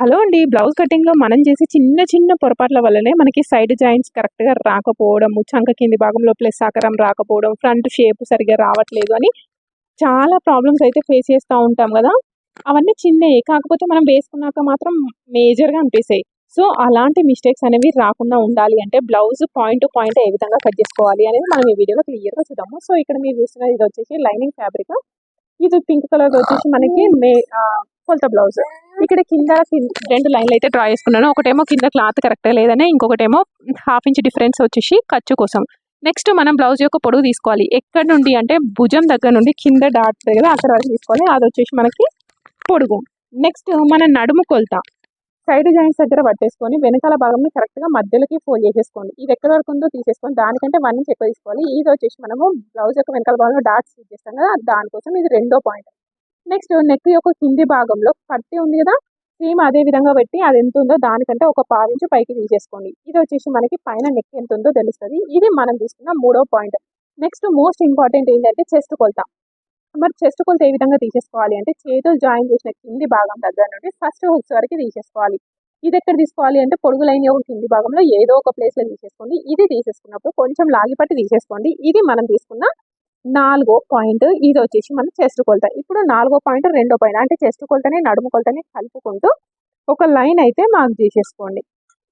Hello అండి. Blouse కటింగ్లో మనం చేసే చిన్న చిన్న పొరపాట్ల వల్లనే మనకి సైడ్ జాయింట్స్ కరెక్ట్గా రాకపోవడము చంక కింది భాగంలో ప్లస్ ఆకారం రాకపోవడం ఫ్రంట్ షేప్ సరిగ్గా రావట్లేదు అని చాలా ప్రాబ్లమ్స్ అయితే ఫేస్ చేస్తూ ఉంటాం కదా. అవన్నీ చిన్నవి కాకపోతే మనం వేసుకున్నాక మాత్రం మేజర్గా అనిపిస్తాయి. సో అలాంటి మిస్టేక్స్ అనేవి రాకుండా ఉండాలి అంటే బ్లౌజ్ పాయింట్ టు పాయింట్ ఏ విధంగా కట్ చేసుకోవాలి అనేది మనం ఈ వీడియోలో క్లియర్గా చూద్దాము. సో ఇక్కడ మీరు చూస్తున్నది ఇది వచ్చేసి లైనింగ్ ఫ్యాబ్రిక్. ఇది పింక్ కలర్ వచ్చేసి మనకి మే కొలత బ్లౌజ్ ఇక్కడ కింద రెండు లైన్లు అయితే డ్రా చేసుకున్నాను. ఒకటేమో కింద క్లాత్ కరెక్ట్ లేదని ఇంకొకటేమో హాఫ్ ఇంచ్ డిఫరెన్స్ వచ్చేసి ఖర్చు కోసం. నెక్స్ట్ మనం బ్లౌజ్ యొక్క పొడవు తీసుకోవాలి. ఎక్కడ నుండి అంటే భుజం దగ్గర నుండి కింద డాట్ కదా అక్కడ వరకు తీసుకోవాలి. అది వచ్చేసి మనకి పొడుగు. నెక్స్ట్ మన నడుము కొలత. సైడ్ జాయింట్స్ దగ్గర పట్టేసుకొని వెనకాల భాగంని కరెక్ట్గా మధ్యలోకి ఫోల్డ్ చేసేసుకోండి. ఇది ఎక్కడ వరకు ఉందో తీసేసుకోండి దానికంటే వన్ ఇంచ్ ఎక్కువ తీసుకోవాలి. ఇది వచ్చేసి మనము బ్లౌజ్ యొక్క వెనకాల భాగంలో డాట్స్ యూజ్ చేస్తాం కదా దానికోసం ఇది రెండో పాయింట్ నెక్స్ట్ నెక్ యొక్క కింది భాగంలో పట్టి ఉంది కదా సేమ్ అదే విధంగా పెట్టి అది ఎంత ఉందో దానికంటే ఒక పావించి పైకి తీసేసుకోండి. ఇది వచ్చేసి మనకి పైన నెక్ ఎంత ఉందో తెలుస్తుంది. ఇది మనం తీసుకున్న మూడో పాయింట్. నెక్స్ట్ మోస్ట్ ఇంపార్టెంట్ ఏంటంటే చెస్ట్ కొలత. మరి చెస్ట్ కొలత ఏ విధంగా తీసేసుకోవాలి అంటే చేతులు జాయిన్ చేసిన కింది భాగం దగ్గర నుండి ఫస్ట్ హుక్స్ వరకు తీసేసుకోవాలి. ఇది ఎక్కడ తీసుకోవాలి అంటే పొడుగు లైన్ యొక్క కింది భాగంలో ఏదో ఒక ప్లేస్లో తీసేసుకోండి. ఇది తీసేసుకున్నప్పుడు కొంచెం లాగిపట్టి తీసేసుకోండి. ఇది మనం తీసుకున్న నాలుగో పాయింట్ ఇది వచ్చేసి మనం చెస్ట్ కొలత. ఇప్పుడు నాలుగో పాయింట్ రెండో పాయింట్ అంటే చెస్ట్ కొలతని నడుము కొలతని కలుపుకుంటూ ఒక లైన్ అయితే మార్క్ చేసేసుకోండి.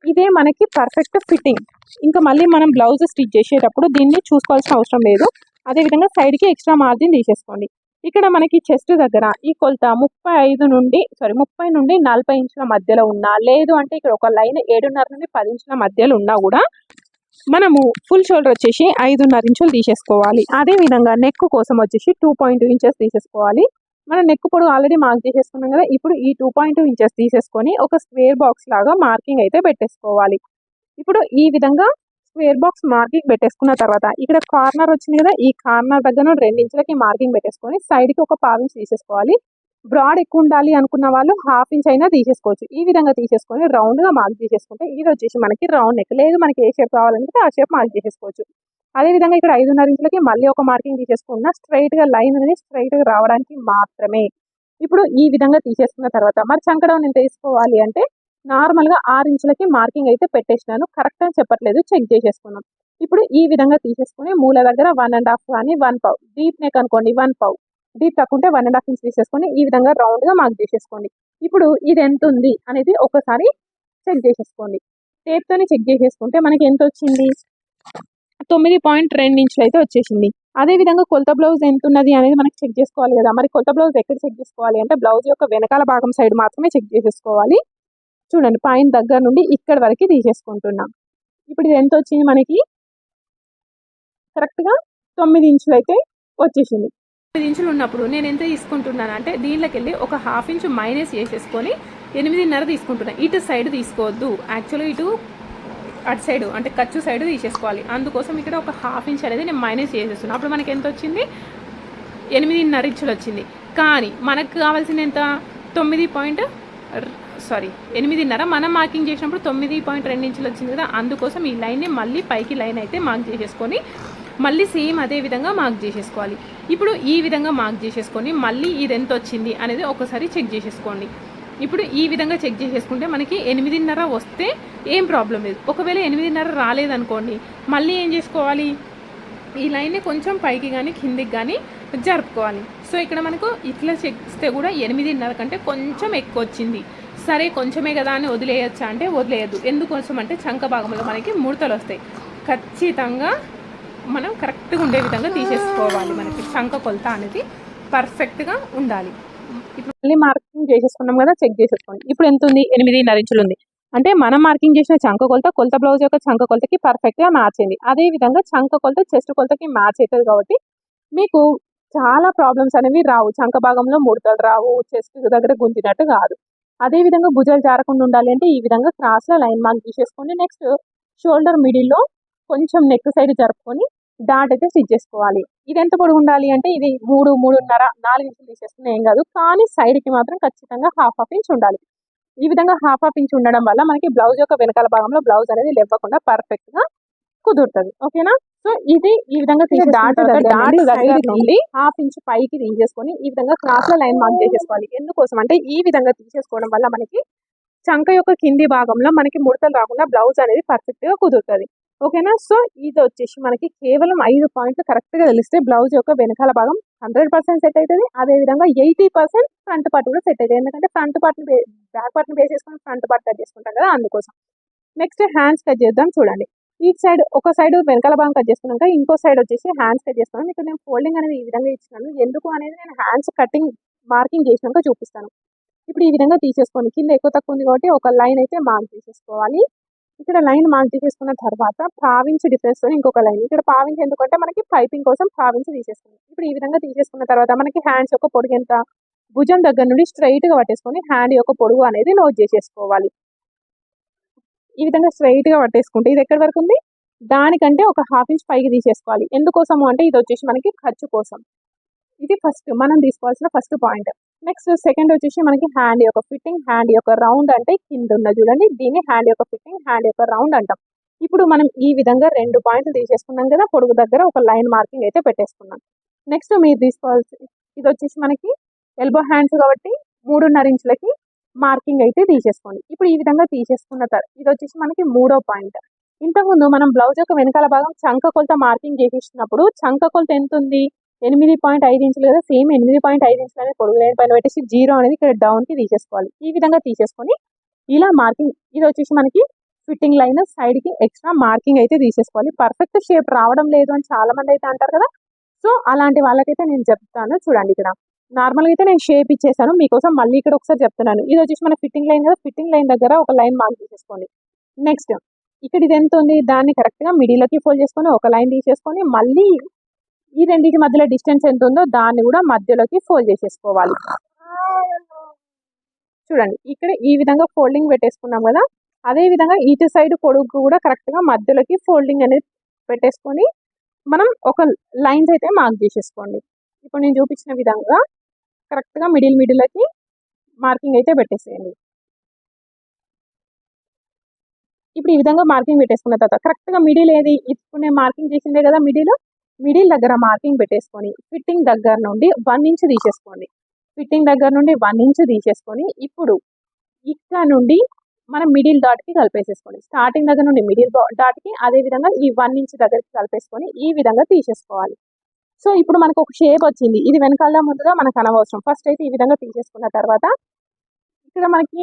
ఇదే మనకి పర్ఫెక్ట్ ఫిట్టింగ్ ఇంకా మళ్ళీ మనం బ్లౌజ్ స్టిచ్ చేసేటప్పుడు దీన్ని చూసుకోవాల్సిన అవసరం లేదు. అదేవిధంగా సైడ్కి ఎక్స్ట్రా మార్జిన్ తీసేసుకోండి. ఇక్కడ మనకి చెస్ట్ దగ్గర ఈ కొలత ముప్పై ఐదు నుండి సారీ ముప్పై నుండి నలభై ఇంచుల మధ్యలో ఉన్నా లేదు అంటే ఇక్కడ ఒక లైన్ ఏడున్నర నుండి పది ఇంచుల మధ్యలో ఉన్నా కూడా మనము ఫుల్ షోల్డర్ వచ్చేసి ఐదున్నర ఇంచులు తీసేసుకోవాలి. అదే విధంగా నెక్ కోసం వచ్చేసి టూ పాయింట్ ఇంచెస్ తీసేసుకోవాలి. మనం నెక్ పొడవు ఆల్రెడీ మార్క్ చేసేసుకున్నాం కదా ఇప్పుడు ఈ టూ పాయింట్ టూ ఇంచెస్ తీసేసుకొని ఒక స్క్వేర్ బాక్స్ లాగా మార్కింగ్ అయితే పెట్టేసుకోవాలి. ఇప్పుడు ఈ విధంగా స్క్వేర్ బాక్స్ మార్కింగ్ పెట్టేసుకున్న తర్వాత ఇక్కడ కార్నర్ వచ్చింది కదా ఈ కార్నర్ దగ్గర రెండు ఇంచులకి మార్కింగ్ పెట్టేసుకొని సైడ్కి ఒక పావు ఇంచ్ తీసేసుకోవాలి. బ్రాడ్ ఎక్కువ ఉండాలి అనుకున్న వాళ్ళు హాఫ్ ఇంచ్ అయినా తీసేసుకోవచ్చు. ఈ విధంగా తీసేసుకొని రౌండ్గా మార్క్ చేసేసుకుంటే ఇది వచ్చేసి మనకి రౌండ్ నెక్ లేదు మనకి ఏ షేప్ కావాలంటే ఆ షేప్ మార్క్ చేసేసుకోవచ్చు. అదే విధంగా ఇక్కడ ఐదున్నర ఇంచులకి మళ్ళీ ఒక మార్కింగ్ తీసేసుకున్న స్ట్రైట్గా లైన్ అనేది స్ట్రైట్గా రావడానికి మాత్రమే. ఇప్పుడు ఈ విధంగా తీసేసుకున్న తర్వాత మరి చంకడం నేను తీసుకోవాలి అంటే నార్మల్గా ఆరు ఇంచులకి మార్కింగ్ అయితే పెట్టేసినాను. కరెక్ట్ అని చెప్పట్లేదు. చెక్ చేసేసుకున్నాం. ఇప్పుడు ఈ విధంగా తీసేసుకుని మూల దగ్గర వన్ అండ్ హాఫ్ కానీ వన్ పావ్ డీప్ నెక్ అనుకోండి వన్ పావ్ డీప్ తక్కుంటే వన్ అండ్ హాఫ్ ఇంచ్ తీసేసుకొని ఈ విధంగా రౌండ్గా మాకు మార్క్ చేసేసుకోండి. ఇప్పుడు ఇది ఎంత ఉంది అనేది ఒకసారి చెక్ చేసేసుకోండి. టేప్తోనే చెక్ చేసేసుకుంటే మనకి ఎంత వచ్చింది? తొమ్మిది పాయింట్ రెండు ఇంచులు అయితే వచ్చేసింది. అదే విధంగా కొలత బ్లౌజ్ ఎంత ఉన్నది అనేది మనకి చెక్ చేసుకోవాలి కదా. మరి కొలత బ్లౌజ్ ఎక్కడ చెక్ చేసుకోవాలి అంటే బ్లౌజ్ యొక్క వెనకాల భాగం సైడ్ మాత్రమే చెక్ చేసేసుకోవాలి. చూడండి పైన దగ్గర నుండి ఇక్కడ వరకు తీసేసుకుంటున్నాం. ఇప్పుడు ఇది ఎంత వచ్చింది మనకి? కరెక్ట్గా తొమ్మిది ఇంచులు అయితే వచ్చేసింది. ఎనిమిది ఇంచులు ఉన్నప్పుడు నేను ఎంత తీసుకుంటున్నాను అంటే దీనిలోకి వెళ్ళి ఒక హాఫ్ ఇంచు మైనస్ చేసేసుకొని ఎనిమిదిన్నర తీసుకుంటున్నాను ఇటు సైడ్ తీసుకోవద్దు. యాక్చువల్గా ఇటు అటు సైడ్ అంటే ఖర్చు సైడ్ తీసేసుకోవాలి. అందుకోసం ఇక్కడ ఒక హాఫ్ ఇంచ్ అనేది నేను మైనస్ చేసేస్తున్నాను అప్పుడు మనకి ఎంత వచ్చింది? ఎనిమిదిన్నర ఇంచులు వచ్చింది. కానీ మనకు కావాల్సింది ఎంత? తొమ్మిది పాయింట్ సారీ ఎనిమిదిన్నర. మనం మార్కింగ్ చేసినప్పుడు తొమ్మిది పాయింట్ రెండు ఇంచులు వచ్చింది కదా. అందుకోసం ఈ లైన్ని మళ్ళీ పైకి లైన్ అయితే మార్క్ చేసేసుకొని మళ్ళీ సేమ్ అదే విధంగా మార్క్ చేసేసుకోవాలి. ఇప్పుడు ఈ విధంగా మార్క్ చేసేసుకొని మళ్ళీ ఇది ఎంత వచ్చింది అనేది ఒకసారి చెక్ చేసేసుకోండి. ఇప్పుడు ఈ విధంగా చెక్ చేసేసుకుంటే మనకి ఎనిమిదిన్నర వస్తే ఏం ప్రాబ్లం లేదు. ఒకవేళ ఎనిమిదిన్నర రాలేదనుకోండి మళ్ళీ ఏం చేసుకోవాలి? ఈ లైన్ని కొంచెం పైకి కానీ కిందికి కానీ జరుపుకోవాలి. సో ఇక్కడ మనకు ఇట్లా చేస్తే కూడా ఎనిమిదిన్నర కంటే కొంచెం ఎక్కువ వచ్చింది. సరే కొంచెమే కదా అని వదిలేయచ్చా అంటే వదిలేయద్దు. ఎందుకోసం అంటే చంక భాగంలో మనకి ముడతలు వస్తాయి. ఖచ్చితంగా మనం కరెక్ట్గా ఉండే విధంగా తీసేసుకోవాలి మనకి. చంక కొలత అనేది పర్ఫెక్ట్గా ఉండాలి. ఇప్పుడు మళ్ళీ మార్కింగ్ చేసేసుకున్నాం కదా చెక్ చేసేసుకోండి. ఇప్పుడు ఎంత ఉంది? ఎనిమిదిన్నర ఇంచులు ఉంది. అంటే మనం మార్కింగ్ చేసిన చంక కొలత కొలత బ్లౌజ్ యొక్క చంక కొలతకి పర్ఫెక్ట్గా మ్యాచ్ అయింది. అదే విధంగా చంక కొలత చెస్ట్ కొలతకి మ్యాచ్ అవుతుంది కాబట్టి మీకు చాలా ప్రాబ్లమ్స్ అనేవి రావు. చంక భాగంలో ముడతలు రావు చెస్ట్ దగ్గర గుంజినట్టు కాదు. అదే విధంగా భుజాలు జారకుండా ఉండాలి అంటే ఈ విధంగా క్రాస్లో లైన్ మార్క్ తీసేసుకోండి. నెక్స్ట్ షోల్డర్ మిడిల్లో కొంచెం నెక్ సైడ్ జరుపుకొని డాట్ అయితే స్టిచ్ చేసుకోవాలి. ఇది ఎంత పొడుగు ఉండాలి అంటే ఇది మూడు మూడున్నర నాలుగు ఇంచులు తీసేసుకున్నా ఏం కాదు. కానీ side కి మాత్రం ఖచ్చితంగా హాఫ్ హాఫ్ ఇంచ్ ఉండాలి. ఈ విధంగా హాఫ్ హాఫ్ ఇంచ్ ఉండడం వల్ల మనకి బ్లౌజ్ యొక్క వెనకాల భాగంలో బ్లౌజ్ అనేది లేవకుండా పర్ఫెక్ట్గా కుదురుతుంది. ఓకేనా సో ఇది ఈ విధంగా డాట్ డాట్ దగ్గర నుండి హాఫ్ ఇంచ్ పైకి తీసేసుకొని ఈ విధంగా క్రాస్లో లైన్ మార్క్ చేసేసుకోవాలి. ఎందుకోసం అంటే ఈ విధంగా తీసేసుకోవడం వల్ల మనకి చంక యొక్క కింది భాగంలో మనకి ముడతలు రాకుండా బ్లౌజ్ అనేది పర్ఫెక్ట్గా కుదురుతుంది. ఓకేనా? సో ఇది వచ్చేసి మనకి కేవలం ఐదు పాయింట్లు కరెక్ట్గా తెలిస్తే బ్లౌజ్ యొక్క వెనకాల భాగం హండ్రెడ్ పర్సెంట్ సెట్ అవుతుంది అదే విధంగా ఎయిటీ పర్సెంట్ ఫ్రంట్ పార్ట్ కూడా సెట్ అవుతుంది ఎందుకంటే ఫ్రంట్ పార్ట్ని బ్యాక్ పార్ట్ని బేస్ చేసుకొని ఫ్రంట్ పార్ట్ కట్ చేసుకుంటాం కదా అందుకోసం. నెక్స్ట్ హ్యాండ్స్ కట్ చేద్దాం చూడండి. ఈ సైడ్ ఒక సైడ్ వెనకాల భాగం కట్ చేసుకున్నాక ఇంకో సైడ్ వచ్చేసి హ్యాండ్స్ కట్ చేస్తున్నాను ఇక్కడ నేను ఫోల్డింగ్ అనేది ఈ విధంగా ఇచ్చినాను. ఎందుకు అనేది నేను హ్యాండ్స్ కటింగ్ మార్కింగ్ చేసినాక చూపిస్తాను. ఇప్పుడు ఈ విధంగా తీసేసుకోండి కింద ఎక్కువ తక్కువ ఉంది కాబట్టి ఒక లైన్ అయితే మార్క్ చేసేసుకోవాలి. ఇక్కడ లైన్ మార్క్ తీసుకున్న తర్వాత ప్రావించి డిఫరెన్స్ ఇంకొక లైన్. ఇక్కడ పావించి ఎందుకంటే మనకి పైపింగ్ కోసం ప్రావించి తీసేసుకుంది ఇప్పుడు ఈ విధంగా తీసేసుకున్న తర్వాత మనకి హ్యాండ్స్ యొక్క పొడుగు ఎంత? భుజం దగ్గర నుండి స్ట్రైట్గా పట్టేసుకొని హ్యాండ్ యొక్క పొడుగు అనేది నోట్ చేసేసుకోవాలి. ఈ విధంగా స్ట్రైట్గా పట్టేసుకుంటే ఇది ఎక్కడి వరకు ఉంది? దానికంటే ఒక హాఫ్ ఇంచ్ పైకి తీసేసుకోవాలి. ఎందుకోసము అంటే ఇది వచ్చేసి మనకి ఖర్చు కోసం. ఇది ఫస్ట్ మనం తీసుకోవాల్సిన ఫస్ట్ పాయింట్ నెక్స్ట్ సెకండ్ వచ్చేసి మనకి హ్యాండ్ యొక్క ఫిట్టింగ్ హ్యాండ్ యొక్క రౌండ్ అంటే కింద ఉన్న చూడండి దీన్ని హ్యాండ్ యొక్క ఫిట్టింగ్ హ్యాండ్ యొక్క రౌండ్ అంటాం. ఇప్పుడు మనం ఈ విధంగా రెండు పాయింట్లు తీసేసుకున్నాం కదా పొడుగు దగ్గర ఒక లైన్ మార్కింగ్ అయితే పెట్టేసుకున్నాం. నెక్స్ట్ మీరు తీసుకోవాల్సి ఇది వచ్చేసి మనకి ఎల్బో హ్యాండ్స్ కాబట్టి మూడున్నర ఇంచులకి మార్కింగ్ అయితే తీసేసుకోండి. ఇప్పుడు ఈ విధంగా తీసేసుకున్న తర్వాత ఇది వచ్చేసి మనకి మూడో పాయింట్ ఇంతకుముందు మనం బ్లౌజ్ యొక్క వెనకాల భాగం చంక కొలత మార్కింగ్ చేసేసినప్పుడు చంక కొలత ఎంత ఉంది? ఎనిమిది పాయింట్ ఐదు ఇంచులు కదా సేమ్ ఎనిమిది పాయింట్ ఐదు ఇంచులు అనేది పొడుగు లైన్ పైన పెట్టేసి జీరో అనేది ఇక్కడ డౌన్కి తీసేసుకోవాలి. ఈ విధంగా తీసేసుకొని ఇలా మార్కింగ్ ఇది వచ్చేసి మనకి ఫిట్టింగ్ లైన్ సైడ్కి ఎక్స్ట్రా మార్కింగ్ అయితే తీసేసుకోవాలి. పర్ఫెక్ట్ షేప్ రావడం లేదు అని చాలా మంది అయితే అంటారు కదా. సో అలాంటి వాళ్ళకైతే నేను చెప్తాను చూడండి ఇక్కడ. నార్మల్గా అయితే నేను షేప్ ఇచ్చేసాను మీకోసం మళ్ళీ ఇక్కడ ఒకసారి చెప్తున్నాను. ఇది వచ్చేసి మన ఫిట్టింగ్ లైన్ కదా ఫిట్టింగ్ లైన్ దగ్గర ఒక లైన్ మార్క్ తీసేసుకోండి. నెక్స్ట్ ఇక్కడ ఇది ఎంత ఉంది? దాన్ని కరెక్ట్గా మిడిల్లోకి ఫోల్డ్ చేసుకొని ఒక లైన్ తీసేసుకొని మళ్ళీ ఈ రెండింటి మధ్యలో డిస్టెన్స్ ఎంత ఉందో దాన్ని కూడా మధ్యలోకి ఫోల్డ్ చేసేసుకోవాలి. చూడండి ఇక్కడ ఈ విధంగా ఫోల్డింగ్ పెట్టేసుకున్నాం కదా అదే విధంగా ఇటు సైడ్ పొడుగు కూడా కరెక్ట్గా మధ్యలోకి ఫోల్డింగ్ అనేది పెట్టేసుకొని మనం ఒక లైన్స్ అయితే మార్క్ చేసేసుకోండి. ఇప్పుడు నేను చూపించిన విధంగా కరెక్ట్గా మిడిల్ మిడిల్కి మార్కింగ్ అయితే పెట్టేసేయండి. ఇప్పుడు ఈ విధంగా మార్కింగ్ పెట్టేసుకున్న తర్వాత కరెక్ట్గా మిడిల్ ఏది? ఇప్పుడు నేను మార్కింగ్ చేసిందే కదా మిడిల్ మిడిల్ దగ్గర మార్కింగ్ పెట్టేసుకొని ఫిట్టింగ్ దగ్గర నుండి వన్ ఇంచ్ తీసేసుకోండి. ఫిట్టింగ్ దగ్గర నుండి వన్ ఇంచ్ తీసేసుకొని ఇప్పుడు ఇక్కడ నుండి మనం మిడిల్ డాట్కి కలిపేసేసుకోండి. స్టార్టింగ్ దగ్గర నుండి మిడిల్ డాట్కి అదే విధంగా ఈ వన్ ఇంచ్ దగ్గరికి కలిపేసుకొని ఈ విధంగా తీసేసుకోవాలి. సో ఇప్పుడు మనకు ఒక షేప్ వచ్చింది. ఇది వెనకాల ముందుగా మనకు అనవసరం. ఫస్ట్ అయితే ఈ విధంగా తీసేసుకున్న తర్వాత ఇక్కడ మనకి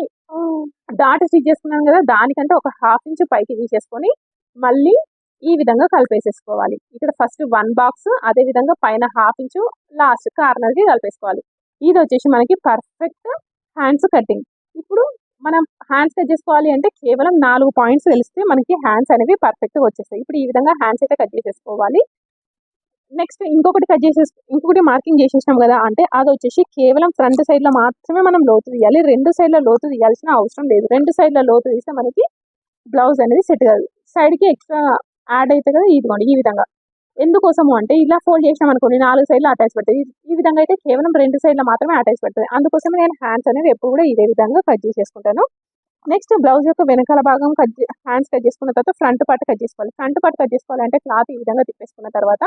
డాట్ స్టిచ్ చేసుకున్నాం కదా దానికంటే ఒక హాఫ్ ఇంచ్ పైకి తీసేసుకొని మళ్ళీ ఈ విధంగా కలిపేసేసుకోవాలి. ఇక్కడ ఫస్ట్ వన్ బాక్స్ అదే విధంగా పైన హాఫ్ ఇంచు లాస్ట్ కార్నర్కి కలిపేసుకోవాలి. ఇది వచ్చేసి మనకి పర్ఫెక్ట్ హ్యాండ్స్ కటింగ్ ఇప్పుడు మనం హ్యాండ్స్ కట్ చేసుకోవాలి అంటే కేవలం నాలుగు పాయింట్స్ తెలిస్తే మనకి హ్యాండ్స్ అనేవి పర్ఫెక్ట్గా వచ్చేస్తాయి. ఇప్పుడు ఈ విధంగా హ్యాండ్స్ అయితే కట్ చేసేసుకోవాలి. నెక్స్ట్ ఇంకొకటి కట్ చేసేసి ఇంకొకటి మార్కింగ్ చేసేసినాం కదా అంటే అది వచ్చేసి కేవలం ఫ్రంట్ సైడ్లో మాత్రమే మనం లోతు తీయాలి. రెండు సైడ్ల లోతు తీయాల్సిన అవసరం లేదు. రెండు సైడ్ల లోతు తీస్తే మనకి బ్లౌజ్ అనేది సెట్ కాదు. సైడ్కి ఎక్స్ట్రా యాడ్ అవుతుంది కదా ఇదిగోండి ఈ విధంగా. ఎందుకోసము అంటే ఇలా ఫోల్డ్ చేసినాం అనుకోండి నాలుగు సైడ్లు అటాచ్ పెడుతుంది ఈ విధంగా అయితే కేవలం రెండు సైడ్లు మాత్రమే అటాచ్ పెడుతుంది అందుకోసం నేను హ్యాండ్స్ అనేది ఎప్పుడు కూడా ఇదే విధంగా కట్ చేసేసుకుంటాను. నెక్స్ట్ బ్లౌజ్ యొక్క వెనకాల భాగం కట్ హ్యాండ్స్ కట్ చేసుకున్న తర్వాత ఫ్రంట్ పార్ట్ కట్ చేసుకోవాలి. ఫ్రంట్ పార్ట్ కట్ చేసుకోవాలంటే క్లాత్ ఈ విధంగా తిప్పేసుకున్న తర్వాత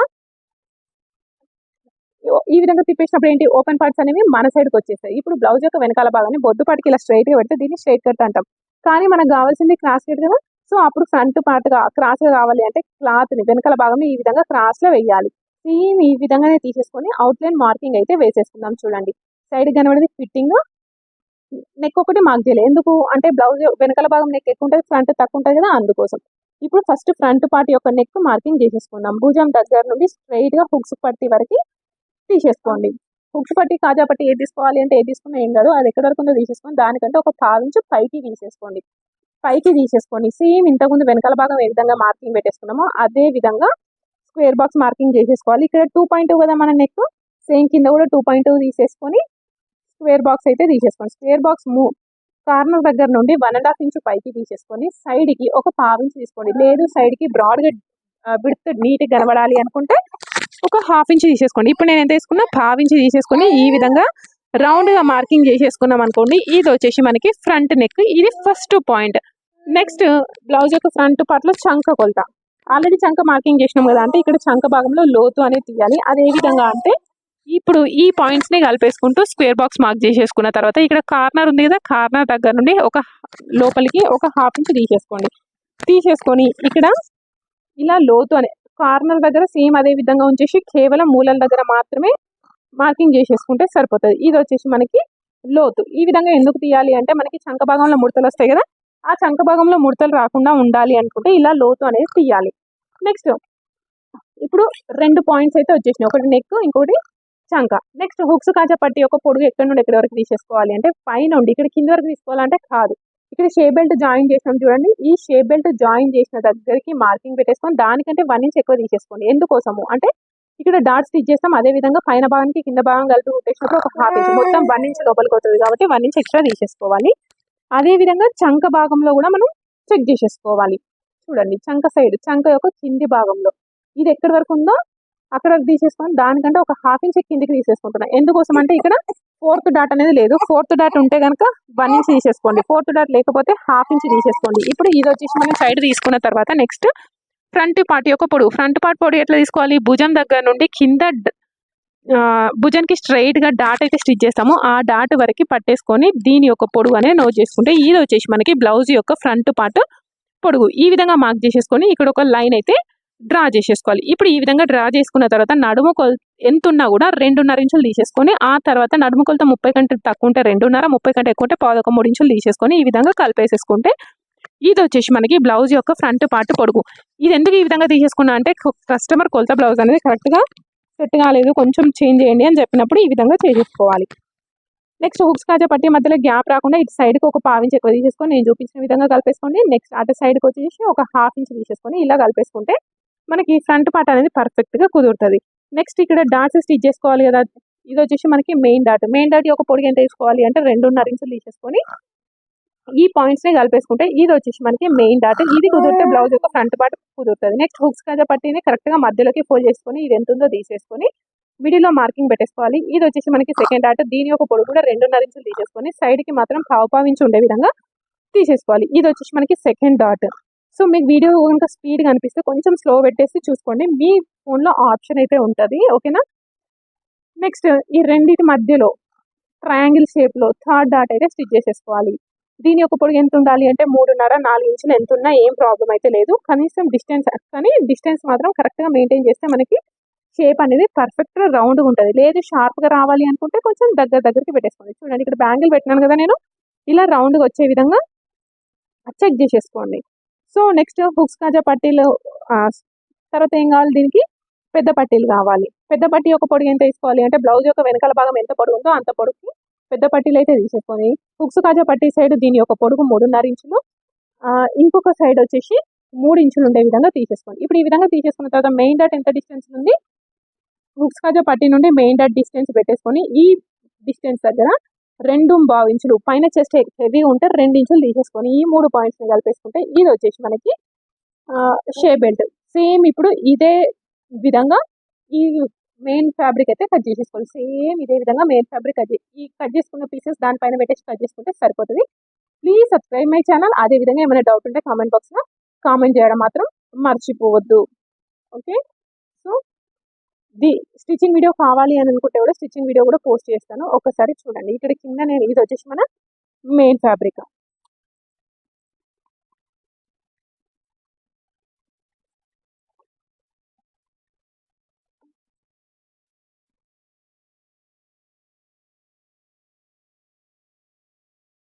ఈ విధంగా తిప్పేసినప్పుడు ఏంటి? ఓపెన్ పార్ట్స్ అనేవి మన సైడ్కి వచ్చేస్తాయి. ఇప్పుడు బ్లౌజ్ యొక్క వెనకాల భాగాన్ని బొద్దు పాటికి ఇలా స్ట్రైట్గా పెడితే దీన్ని స్ట్రైట్ కట్ అంటాం. కానీ మనకు కావాల్సింది క్రాస్ కట్ కదా. సో అప్పుడు ఫ్రంట్ పార్ట్గా క్రాస్గా కావాలి అంటే క్లాత్ని వెనకాల భాగం ఈ విధంగా క్రాస్లో వేయాలి. సేమ్ ఈ విధంగానే తీసేసుకొని అవుట్ లైన్ మార్కింగ్ అయితే వేసేసుకుందాం చూడండి. సైడ్ కనబడేది ఫిట్టింగ్ నెక్ ఒకటి మార్క్ చేయాలి ఎందుకు? అంటే బ్లౌజ్ వెనకాల భాగం నెక్ ఎక్కువ ఉంటుంది ఫ్రంట్ తక్కువ ఉంటుంది కదా అందుకోసం. ఇప్పుడు ఫస్ట్ ఫ్రంట్ పార్ట్ యొక్క నెక్ మార్కింగ్ చేసేసుకుందాం. భుజం దగ్గర నుండి స్ట్రైట్గా హుక్స్ పట్టి వరకు తీసేసుకోండి. హుక్స్ పట్టి కాజా పట్టి ఏది తీసుకోవాలి అంటే ఏది తీసుకున్నా ఏం కాదు. అది ఎక్కడి వరకు ఉందో తీసేసుకొని దానికంటే ఒక పావించు పైకి తీసేసుకోండి. పైకి తీసేసుకొని సేమ్ ఇంతకుముందు వెనకాల భాగం ఏ విధంగా మార్కింగ్ పెట్టేసుకున్నామో అదే విధంగా స్క్వేర్ బాక్స్ మార్కింగ్ చేసేసుకోవాలి. ఇక్కడ టూ పాయింట్ కదా మన నెక్. సేమ్ కింద కూడా టూ పాయింట్ తీసేసుకొని స్క్వేర్ బాక్స్ అయితే తీసేసుకోండి. స్క్వేర్ బాక్స్ మూ కార్నర్ దగ్గర నుండి వన్ అండ్ హాఫ్ ఇంచ్ పైకి తీసేసుకొని సైడ్కి ఒక పావించి తీసుకోండి. లేదు సైడ్కి బ్రాడ్గా బిడ్త్ నీట్ కనబడాలి అనుకుంటే ఒక హాఫ్ ఇంచ్ తీసేసుకోండి. ఇప్పుడు నేను ఎంత తీసుకున్నా పావించి తీసేసుకొని ఈ విధంగా రౌండ్గా మార్కింగ్ చేసేసుకున్నాం అనుకోండి ఇది వచ్చేసి మనకి ఫ్రంట్ నెక్. ఇది ఫస్ట్ పాయింట్. నెక్స్ట్ బ్లౌజ్ యొక్క ఫ్రంట్ పార్ట్లో చంక కొలత. ఆల్రెడీ చంక మార్కింగ్ చేసినాం కదా అంటే ఇక్కడ చంక భాగంలో లోతు అనేది తీయాలి. అదే విధంగా అంటే ఇప్పుడు ఈ పాయింట్స్ని కలిపేసుకుంటూ స్క్వేర్ బాక్స్ మార్క్ చేసేసుకున్న తర్వాత ఇక్కడ కార్నర్ ఉంది కదా కార్నర్ దగ్గర నుండి ఒక లోపలికి ఒక హాఫ్ ఇంచ్ తీసేసుకోండి. తీసేసుకొని ఇక్కడ ఇలా లోతు అనే కార్నర్ దగ్గర సేమ్ అదే విధంగా ఉంచేసి కేవలం మూలల దగ్గర మాత్రమే మార్కింగ్ చేసేసుకుంటే సరిపోతుంది. ఇది వచ్చేసి మనకి లోతు. ఈ విధంగా ఎందుకు తీయాలి అంటే మనకి చంక భాగంలో ముడతలు వస్తాయి కదా ఆ చంక భాగంలో ముడతలు రాకుండా ఉండాలి అనుకుంటే ఇలా లోతు అనేది తీయాలి. నెక్స్ట్ ఇప్పుడు రెండు పాయింట్స్ అయితే వచ్చేసినాయి. ఒకటి నెక్ ఇంకోటి చంక. నెక్స్ట్ హుక్స్ కాజా పట్టి ఒక పొడుగు ఎక్కడి నుండి ఎక్కడి వరకు తీసేసుకోవాలి అంటే పైన ఉండి ఇక్కడ కింద వరకు తీసుకోవాలంటే కాదు. ఇక్కడ షే బెల్ట్ జాయిన్ చేసినాం చూడండి. ఈ షే బెల్ట్ జాయిన్ చేసిన దగ్గరికి మార్కింగ్ పెట్టేసుకొని దానికంటే వన్ ఇంచ్ ఎక్కువ తీసేసుకోండి. ఎందుకోసము అంటే ఇక్కడ డాట్ స్టిచ్ చేస్తాం. అదే విధంగా పైన భాగానికి కింద భాగం కలిపి కుట్టేసినప్పుడు ఒక హాఫ్ ఇంచ్. మొత్తం వన్ ఇంచ్ లోపలికి అవుతుంది కాబట్టి వన్ ఇంచ్ ఎక్స్ట్రా తీసేసుకోవాలి. అదే విధంగా చంక భాగంలో కూడా మనం చెక్ చేసేసుకోవాలి. చూడండి చంక సైడ్ చంక యొక్క కింది భాగంలో. ఇది ఎక్కడి వరకు ఉందో అక్కడ తీసేసుకొని దానికంటే ఒక హాఫ్ ఇంచ్ కిందికి తీసేసుకుంటున్నాం. ఎందుకోసం అంటే ఇక్కడ ఫోర్త్ డాట్ అనేది లేదు. ఫోర్త్ డాట్ ఉంటే కనుక వన్ ఇంచ్ తీసేసుకోండి. ఫోర్త్ డాట్ లేకపోతే హాఫ్ ఇంచ్ తీసేసుకోండి. ఇప్పుడు ఇది వచ్చేసి మనం సైడ్ తీసుకున్న తర్వాత నెక్స్ట్ ఫ్రంట్ పార్ట్ యొక్క పొడుగు ఫ్రంట్ పార్ట్ పొడి ఎట్లా తీసుకోవాలి? భుజం దగ్గర నుండి కింద డ- ఆ, భుజానికి స్ట్రైట్గా డాట్ అయితే స్టిచ్ చేస్తామో. ఆ డాట్ వరకు పట్టేసుకొని దీని యొక్క పొడుగు అనేది నోట్ చేసుకుంటే ఇది వచ్చేసి మనకి బ్లౌజ్ యొక్క ఫ్రంట్ పార్ట్ పొడుగు. ఈ విధంగా మార్క్ చేసేసుకొని ఇక్కడ ఒక లైన్ అయితే డ్రా చేసేసుకోవాలి. ఇప్పుడు ఈ విధంగా డ్రా చేసుకున్న తర్వాత నడుము కొల్ ఎంత ఉన్నా కూడా రెండున్నర ఇంచులు తీసేసుకొని ఆ తర్వాత నడుము కొలత ముప్పై కంటే తక్కువ ఉంటే రెండున్నర ముప్పై కంటే ఎక్కువ ఉంటే పాదొక మూడు ఇంచులు తీసేసుకొని ఈ విధంగా కలిపేసేసుకుంటే ఇది వచ్చేసి మనకి బ్లౌజ్ యొక్క ఫ్రంట్ పార్ట్ పొడుగు. ఇది ఎందుకు ఈ విధంగా తీసేసుకున్నా అంటే కస్టమర్ కొలత బ్లౌజ్ అనేది కరెక్ట్గా సెట్ కాలేదు. కొంచెం చేంజ్ చేయండి అని చెప్పినప్పుడు ఈ విధంగా చేసేసుకోవాలి. నెక్స్ట్ హుక్స్ కాజా పట్టి మధ్యలో గ్యాప్ రాకుండా ఇటు సైడ్కి ఒక పావు ఇంచ్ ఎక్కువ తీసేసుకొని నేను చూపించిన విధంగా కలిపేసుకోండి. నెక్స్ట్ అటు సైడ్కి వచ్చేసి ఒక హాఫ్ ఇంచ్ తీసేసుకొని ఇలా కలిపేసుకుంటే మనకి ఫ్రంట్ పార్ట్ అనేది పర్ఫెక్ట్గా కుదురుతుంది. నెక్స్ట్ ఇక్కడ డాట్స్ స్టిచ్ చేసుకోవాలి కదా. ఇది వచ్చేసి మనకి మెయిన్ డాట్. మెయిన్ డాట్ యొక్క పొడిగి ఎంత తీసుకోవాలి అంటే రెండున్నర ఇంచులు తీసేసుకొని ఈ పాయింట్స్ని కలిపేసుకుంటే ఇది వచ్చేసి మనకి మెయిన్ డాట్ ఇది కుదిరితే బ్లౌజ్ యొక్క ఫ్రంట్ పార్ట్ కుదురుతుంది. నెక్స్ట్ హుక్స్ కాజా పట్టిని కరెక్ట్గా మధ్యలోకి ఫోల్డ్ చేసుకొని ఇది ఎంత ఉందో తీసేసుకొని మిడిలో మార్కింగ్ పెట్టేసుకోవాలి. ఇది వచ్చేసి మనకి సెకండ్ డాట్ దీని యొక్క పొడుగు కూడా రెండున్నర ఇంచులు తీసేసుకొని సైడ్కి మాత్రం పావు ఇంచు ఉండే విధంగా తీసేసుకోవాలి. ఇది వచ్చేసి మనకి సెకండ్ డాట్ సో మీకు వీడియో కనుక స్పీడ్గా అనిపిస్తే కొంచెం స్లో పెట్టేసి చూసుకోండి. మీ ఫోన్లో ఆప్షన్ అయితే ఉంటుంది. ఓకేనా నెక్స్ట్ ఈ రెండింటి మధ్యలో ట్రయాంగిల్ షేప్లో థర్డ్ డాట్ అయితే స్టిచ్ చేసేసుకోవాలి. దీని యొక్క పొడుగు ఎంత ఉండాలి అంటే మూడున్నర నాలుగు ఇంచులు ఎంత ఉన్నా ఏం ప్రాబ్లం అయితే లేదు. కనీసం డిస్టెన్స్ కానీ డిస్టెన్స్ మాత్రం కరెక్ట్గా మెయింటైన్ చేస్తే మనకి షేప్ అనేది పర్ఫెక్ట్గా రౌండ్గా ఉంటుంది. లేదు షార్ప్గా రావాలి అనుకుంటే కొంచెం దగ్గర దగ్గరికి పెట్టేసుకోండి. చూడండి ఇక్కడ బ్యాంగిల్ పెట్టినాను కదా నేను. ఇలా రౌండ్గా వచ్చే విధంగా చెక్ చేసేసుకోండి. సో నెక్స్ట్ హుక్స్ కాజా పట్టీలు తర్వాత ఏం కావాలి దీనికి? పెద్ద పట్టీలు కావాలి. పెద్ద పట్టీ యొక్క పొడుగు ఎంత తీసుకోవాలి అంటే బ్లౌజ్ యొక్క వెనకాల భాగం ఎంత పొడుగు ఉందో అంత పొడుగుకి పెద్ద పట్టీలు అయితే తీసేసుకొని హుక్స్ కాజా పట్టీ సైడ్ దీని యొక్క పొడుగు మూడున్నర ఇంచులు ఇంకొక సైడ్ వచ్చేసి మూడు ఇంచులు ఉండే విధంగా తీసేసుకోండి. ఇప్పుడు ఈ విధంగా తీసేసుకున్న తర్వాత మెయిన్ డాట్ ఎంత డిస్టెన్స్ ఉంది? హుక్స్ కాజా పట్టీ నుండి మెయిన్ డాట్ డిస్టెన్స్ పెట్టేసుకొని ఈ డిస్టెన్స్ దగ్గర రెండు బావు ఇంచులు పైన చెస్ట్ హెవీ ఉంటే రెండు ఇంచులు తీసేసుకొని ఈ మూడు పాయింట్స్ని కలిపేసుకుంటే ఇది వచ్చేసి మనకి షే బెల్ట్. సేమ్ ఇప్పుడు ఇదే విధంగా ఈ మెయిన్ ఫ్యాబ్రిక్ అయితే కట్ చేసేసుకోండి సేమ్ ఇదే విధంగా మెయిన్ ఫ్యాబ్రిక్ కట్ ఈ కట్ చేసుకున్న పీసెస్ దానిపైన పెట్టేసి కట్ చేసుకుంటే సరిపోతుంది. ప్లీజ్ సబ్స్క్రైబ్ మై ఛానల్ అదే విధంగా ఏమైనా డౌట్ ఉంటే కామెంట్ బాక్స్లో కామెంట్ చేయడం మాత్రం మర్చిపోవద్దు. Okay so the stitching video కావాలి అని అనుకుంటే కూడా స్టిచ్చింగ్ వీడియో కూడా పోస్ట్ చేస్తాను. ఒకసారి చూడండి. ఇక్కడ కింద నేను ఇది వచ్చేసి మన మెయిన్ ఫ్యాబ్రిక్